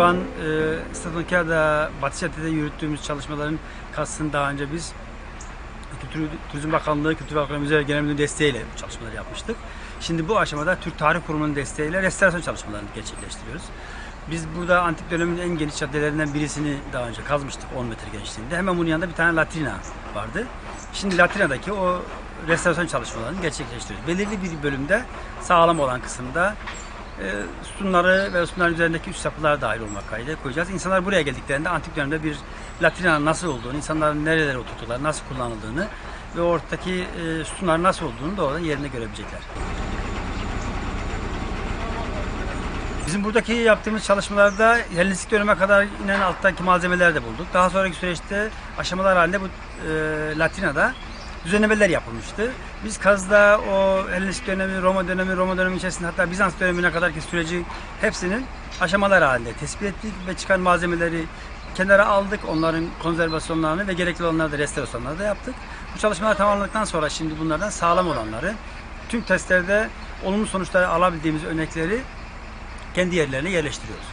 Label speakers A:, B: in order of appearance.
A: an e, Stadonka'da, Batı Şehir'de yürüttüğümüz çalışmaların kastını daha önce biz Kültür Turizm Bakanlığı, Kültür Bakanlığı Müze Genel Müdürlüğü desteğiyle bu çalışmaları yapmıştık. Şimdi bu aşamada Türk Tarih Kurumu'nun desteğiyle restorasyon çalışmalarını gerçekleştiriyoruz. Biz burada antik dönemin en geniş caddelerinden birisini daha önce kazmıştık 10 metre genişliğinde. Hemen bunun yanında bir tane latrina vardı. Şimdi latrinadaki o restorasyon çalışmalarını gerçekleştiriyoruz. Belirli bir bölümde sağlam olan kısımda sütunları ve sütunların üzerindeki üst yapılar dahil olmak kaydıyla koyacağız. İnsanlar buraya geldiklerinde antik dönemde bir latrinanın nasıl olduğunu, insanların nerelere oturttular, nasıl kullanıldığını ve ortadaki e, sütunların nasıl olduğunu da oradan yerine görebilecekler. Bizim buradaki yaptığımız çalışmalarda Helenistik döneme kadar inen alttaki malzemeler de bulduk. Daha sonraki süreçte aşamalar halinde bu e, Latina'da düzenlemeler yapılmıştı. Biz kazda o Helenistik dönemi, Roma dönemi, Roma dönemi içerisinde hatta Bizans dönemine kadarki süreci hepsinin aşamalar halinde tespit ettik ve çıkan malzemeleri kenara aldık. Onların konservasyonlarını ve gerekli olanları da restorasyonları da yaptık. Bu çalışmalar tamamlandıktan sonra şimdi bunlardan sağlam olanları tüm testlerde olumlu sonuçları alabildiğimiz örnekleri kendi yerlerine yerleştiriyoruz.